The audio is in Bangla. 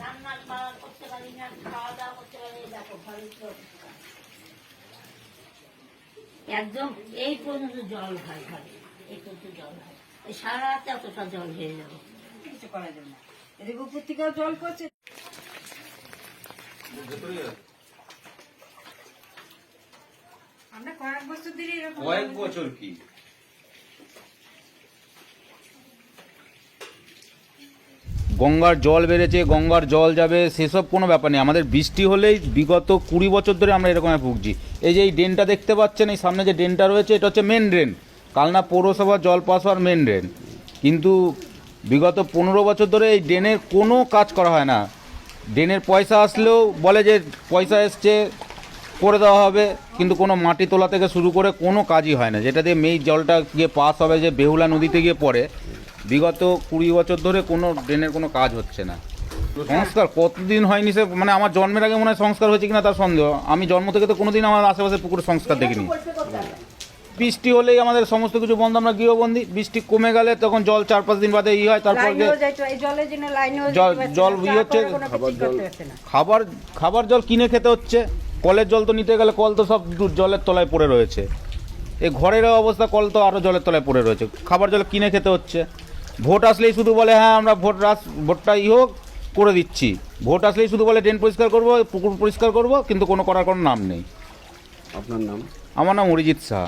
রান্না বান্না করতে পারি না খাওয়া দাওয়া করতে পারি দেখো ঘরের তো একদম এই পর্যন্ত জল হয় ঘরে এই পর্যন্ত জল হয়। এই সারা রাতে এতটা জল হয়ে যাবে কিছু করা যাবে না। এদিকে উপর থেকেও জল পড়ছে। আমরা কয়েক বছর ধরে এরকম কয়েক বছর কি? গঙ্গার জল বেড়েছে, গঙ্গার জল যাবে, সেসব কোনো ব্যাপার নেই। আমাদের বৃষ্টি হলেই বিগত কুড়ি বছর ধরে আমরা এরকম ভুগছি। এই যে এই ড্রেনটা দেখতে পাচ্ছেন, এই সামনে যে ড্রেনটা রয়েছে, এটা হচ্ছে মেন ড্রেন কালনা পৌরসভা জল পাস হওয়ার মেন ড্রেন কিন্তু বিগত পনেরো বছর ধরে এই ড্রেনের কোনো কাজ করা হয় না। ড্রেনের পয়সা আসলেও বলে যে পয়সা এসছে, করে দেওয়া হবে, কিন্তু কোনো মাটি তোলা থেকে শুরু করে কোনো কাজই হয় না। যেটা দিয়ে মেই জলটা গিয়ে পাস হবে, যে বেহুলা নদীতে গিয়ে পড়ে বিগত কুড়ি বছর ধরে কোনো ড্রেনের কোনো কাজ হচ্ছে না। সংস্কার কতদিন হয়নি সে মানে আমার জন্মের আগে মনে হয় সংস্কার হয়েছে কিনা তার সন্দেহ। আমি জন্ম থেকে তো কোনোদিন আমার আশেপাশে পুকুরে সংস্কার দেখিনি। বৃষ্টি হলেই আমাদের সমস্ত কিছু বন্ধ আমরা গৃহবন্দী। বৃষ্টি কমে গেলে তখন জল চার পাঁচ দিন বাদে ই হয় তারপর জল- জল ইয়ে হচ্ছে। খাবার খাবার জল কিনে খেতে হচ্ছে। কলের জল তো নিতে গেলে কল তো সব জলের তলায় পড়ে রয়েছে। এই ঘরের অবস্থা কল তো আরও জলের তলায় পড়ে রয়েছে। খাবার জল কিনে খেতে হচ্ছে। ভোট আসলেই শুধু বলে হ্যাঁ আমরা ভোট রাস ভোটটা ই হোক করে দিচ্ছি। ভোট আসলেই শুধু বলে ড্রেন পরিষ্কার করব পুকুর পরিষ্কার করব কিন্তু কোনো করার কোনো নাম নেই। আপনার নাম? আমার নাম অরিজিৎ শাহ